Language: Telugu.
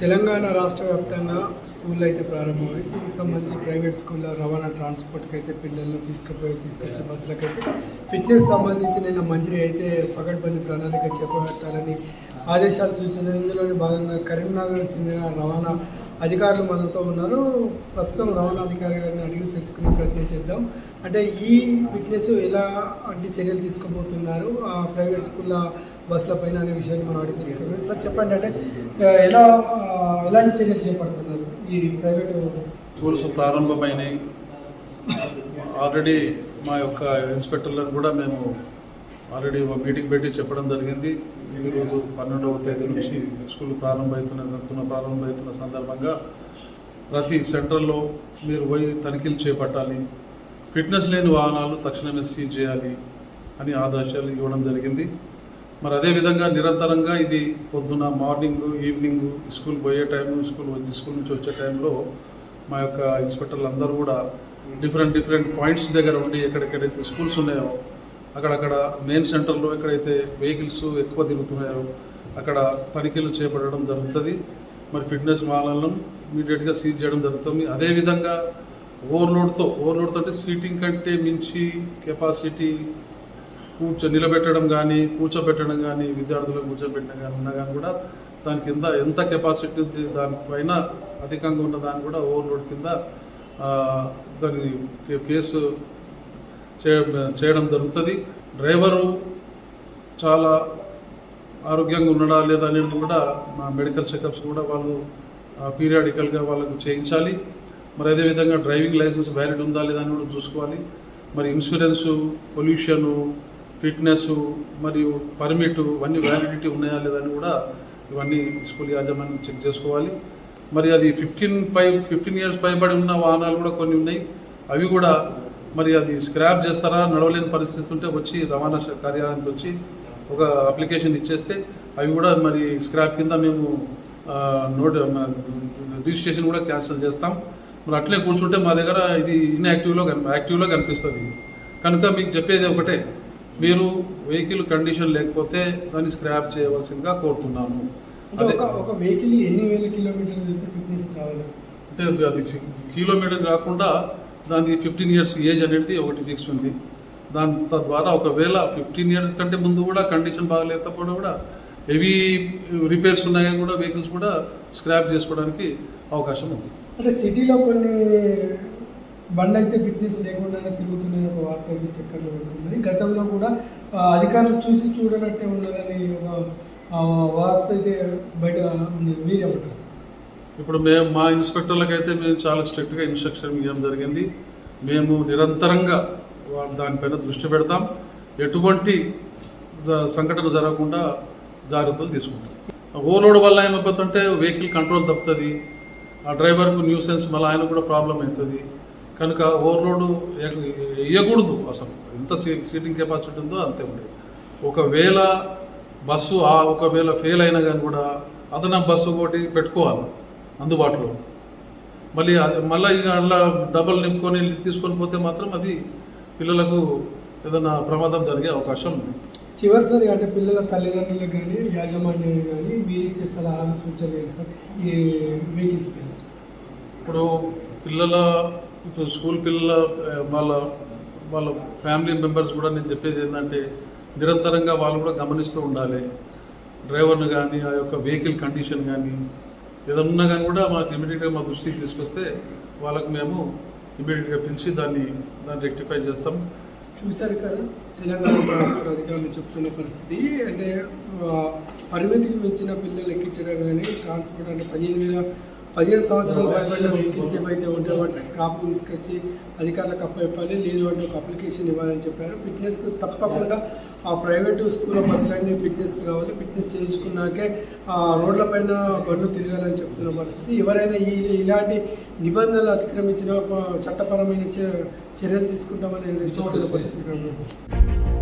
తెలంగాణ రాష్ట్ర వ్యాప్తంగా స్కూళ్ళు అయితే ప్రారంభమై దీనికి సంబంధించి ప్రైవేట్ స్కూల్లో రవాణా ట్రాన్స్పోర్ట్కి అయితే పిల్లలను తీసుకుపోయి తీసుకొచ్చే బస్సులకైతే ఫిట్నెస్ సంబంధించి నిన్న మంత్రి అయితే పకడ్బందీ ప్రణాళిక చేపట్టాలని ఆదేశాలు సూచించారు. ఇందులోని భాగంగా కరీంనగర్ చెందిన రవాణా అధికారులు మనతో ఉన్నారు. ప్రస్తుతం రవాణా అధికారి గారిని అడిగి తెలుసుకునే ప్రయత్నం చేద్దాం. అంటే ఈ ఫిట్నెస్ ఎలా అంటే చర్యలు తీసుకోబోతున్నారు? ఆ ప్రైవేట్ స్కూళ్ళ బస్సుల పైన అనే విషయాన్ని మనం అడిగి తెలుసుకున్నాం సార్ చెప్పండి. అంటే ఎలా ఎలాంటి చర్యలు చేపడుతున్నారు ఈ ప్రైవేట్ స్కూల్స్ ప్రారంభమైనాయి. ఆల్రెడీ మా యొక్క ఇన్స్పెక్టర్లను కూడా మేము ఆల్రెడీ ఒక మీటింగ్ పెట్టి చెప్పడం జరిగింది. ఈరోజు పన్నెండవ తేదీ నుంచి స్కూల్ ప్రారంభమవుతున్న ప్రారంభమవుతున్న సందర్భంగా ప్రతి సెంటర్లో మీరు పోయి తనిఖీలు చేపట్టాలి. ఫిట్నెస్ లేని వాహనాలు తక్షణమే సీజ్ చేయాలి అని ఆదేశాలు ఇవ్వడం జరిగింది. మరి అదేవిధంగా నిరంతరంగా ఇది పొద్దున మార్నింగ్ ఈవినింగ్ స్కూల్ పోయే టైం స్కూల్ స్కూల్ నుంచి వచ్చే టైంలో మా యొక్క ఇన్స్పెక్టర్లు అందరూ కూడా డిఫరెంట్ డిఫరెంట్ పాయింట్స్ దగ్గర ఉండి ఎక్కడెక్కడైతే స్కూల్స్ ఉన్నాయో అక్కడక్కడ మెయిన్ సెంటర్లో ఎక్కడైతే వెహికల్స్ ఎక్కువ తిరుగుతున్నాయో అక్కడ తనిఖీలు చేపట్టడం జరుగుతుంది. మరి ఫిట్నెస్ మాలను ఇమీడియట్గా సీజ్ చేయడం జరుగుతుంది. అదేవిధంగా ఓవర్లోడ్తో ఓవర్లోడ్తో అంటే సీటింగ్ కంటే మించి కెపాసిటీ కూర్చో నిలబెట్టడం కానీ కూర్చోబెట్టడం కానీ విద్యార్థులకు కూర్చోబెట్టడం కానీ ఉన్నా కానీ కూడా దాని కింద ఎంత కెపాసిటీ ఉంది దానిపైన అధికంగా ఉన్న దాన్ని కూడా ఓవర్లోడ్ కింద దాని కేసు చేయడం జరుగుతుంది. డ్రైవరు చాలా ఆరోగ్యంగా ఉన్నాడా లేదా అనేది కూడా మా మెడికల్ చెకప్స్ కూడా వాళ్ళు పీరియాడికల్గా వాళ్ళకు చేయించాలి. మరి అదేవిధంగా డ్రైవింగ్ లైసెన్స్ వ్యాలిడ్ ఉందా లేదా అని కూడా చూసుకోవాలి. మరి ఇన్సూరెన్సు పొల్యూషను ఫిట్నెస్ మరియు పర్మిట్ ఇవన్నీ వ్యాలిడిటీ ఉన్నాయా లేదా అని కూడా ఇవన్నీ స్కూల్ యాజమాన్యం చెక్ చేసుకోవాలి. మరి అది ఫిఫ్టీన్ పై ఫిఫ్టీన్ ఇయర్స్ పైబడి ఉన్న వాహనాలు కూడా కొన్ని ఉన్నాయి. అవి కూడా మరి అది స్క్రాప్ చేస్తారా నడవలేని పరిస్థితి ఉంటే వచ్చి రవాణా కార్యాలయానికి వచ్చి ఒక అప్లికేషన్ ఇచ్చేస్తే అవి కూడా మరి స్క్రాప్ కింద మేము నోట్ రిజిస్ట్రేషన్ కూడా క్యాన్సిల్ చేస్తాం. మరి అట్లే కూర్చుంటే మా దగ్గర ఇది ఇన్యాక్టివ్లో యాక్టివ్లో కనిపిస్తుంది. కనుక మీకు చెప్పేది ఒకటే మీరు వెహికల్ కండిషన్ లేకపోతే దాన్ని స్క్రాప్ చేయవలసిందిగా కోరుతున్నాను అంటే అదే ఒక ఒక వెహికల్ ఎన్ని వేల కిలోమీటర్లు అయితే ఫిట్నెస్ కావాలి? అంటే అది ఫి- కిలోమీటర్ కాకుండా దానికి ఫిఫ్టీన్ ఇయర్స్ ఏజ్ అనేది ఒకటి ఫిక్స్ ఉంది. దాని తద్వారా ఒకవేళ ఫిఫ్టీన్ ఇయర్స్ కంటే ముందు కూడా కండిషన్ బాగలేకపోవడం కూడా హెవీ రిపేర్స్ ఉన్నాయని కూడా వెహికల్స్ కూడా స్క్రాప్ చేసుకోవడానికి అవకాశం ఉంది. అంటే సిటీలో కొన్ని బండి అయితే ఫిట్నెస్ లేకుండానే తిరుగుతున్నాయి ఒక వార్త అయితే చక్కర్లు పెడుతున్నది గతంలో కూడా అధికారులు చూసి చూడనట్టే ఉన్నదని ఒక వార్త అయితే బయట ఉంది మీరే ఉంటారు ఇప్పుడు మేము మా ఇన్స్పెక్టర్లకైతే మేము చాలా స్ట్రిక్ట్గా ఇన్స్ట్రక్షన్ ఇవ్వడం జరిగింది. మేము నిరంతరంగా వా- దానిపైన దృష్టి పెడతాం. ఎటువంటి సంఘటన జరగకుండా జాగ్రత్తలు తీసుకుంటాం. ఓవర్లోడ్ వల్ల ఏమైపోతుంటే వెహికల్ కంట్రోల్ తప్పుతుంది. ఆ డ్రైవర్కు న్యూసెన్స్ మళ్ళీ ఆయన కూడా ప్రాబ్లం అవుతుంది. కనుక ఓవర్లోడ్ వేయకూడదు అసలు. ఎంత సీ- సీటింగ్ కెపాసిటీ ఉందో అంతే ఉండేది ఒకవేళ బస్సు ఒకవేళ ఫెయిల్ అయినా కానీ కూడా అదన బస్సు ఒకటి పెట్టుకోవాలి. అందుబాటులో. మళ్ళీ అది మళ్ళీ ఇక అలా డబల్ నింపుకొని తీసుకొని పోతే మాత్రం అది పిల్లలకు ఏదైనా ప్రమాదం జరిగే అవకాశం ఉంది. చివరిసారి అంటే పిల్లల తల్లిదండ్రులకు కానీ యాజమాన్యం కానీ ఇచ్చే సలహాలు సూచనలు ఏంటి సార్? ఈ వెహికల్స్ పైన. ఇప్పుడు పిల్లల ఇప్పుడు స్కూల్ పిల్లల వాళ్ళ వాళ్ళ ఫ్యామిలీ మెంబర్స్ కూడా నేను చెప్పేది ఏంటంటే నిరంతరంగా వాళ్ళు కూడా గమనిస్తూ ఉండాలి. డ్రైవర్ని కానీ ఆ యొక్క వెహికల్ కండిషన్ కానీ ఏదైనా ఉన్నా కానీ కూడా మాకు ఇమీడియట్గా మా దృష్టికి తీసుకొస్తే వాళ్ళకు మేము ఇమీడియట్గా పిలిచి దాన్ని దాన్ని రెక్టిఫై చేస్తాం. చూశారు కదా తెలంగాణ ట్రాన్స్పోర్ట్ అధికారులు చెప్తున్న పరిస్థితి. అంటే పరిమితికి మించిన పిల్లలు ఎక్కించడం కానీ ట్రాన్స్పోర్ట్ అంటే పదిహేను వేల పదిహేను సంవత్సరాలు పైబడిన వెహికల్స్ ఏవైతే ఉంటే వాటికి స్క్రాప్ తీసుకొచ్చి అధికారులకు అప్పచెప్పాలి. లేదు అంటే ఒక అప్లికేషన్ ఇవ్వాలని చెప్పారు. ఫిట్నెస్కు తప్పకుండా ఆ ప్రైవేటు స్కూల్ బస్సులన్నీ ఫిట్నెస్కి రావాలి. ఫిట్నెస్ చేసుకున్నాకే ఆ రోడ్లపైన బండ్లు తిరగాలని చెప్తున్న పరిస్థితి. ఎవరైనా ఈ ఇలాంటి నిబంధనలు అతిక్రమించిన చట్టపరమైన చర్యలు తీసుకుంటామని చెప్తున్న పరిస్థితి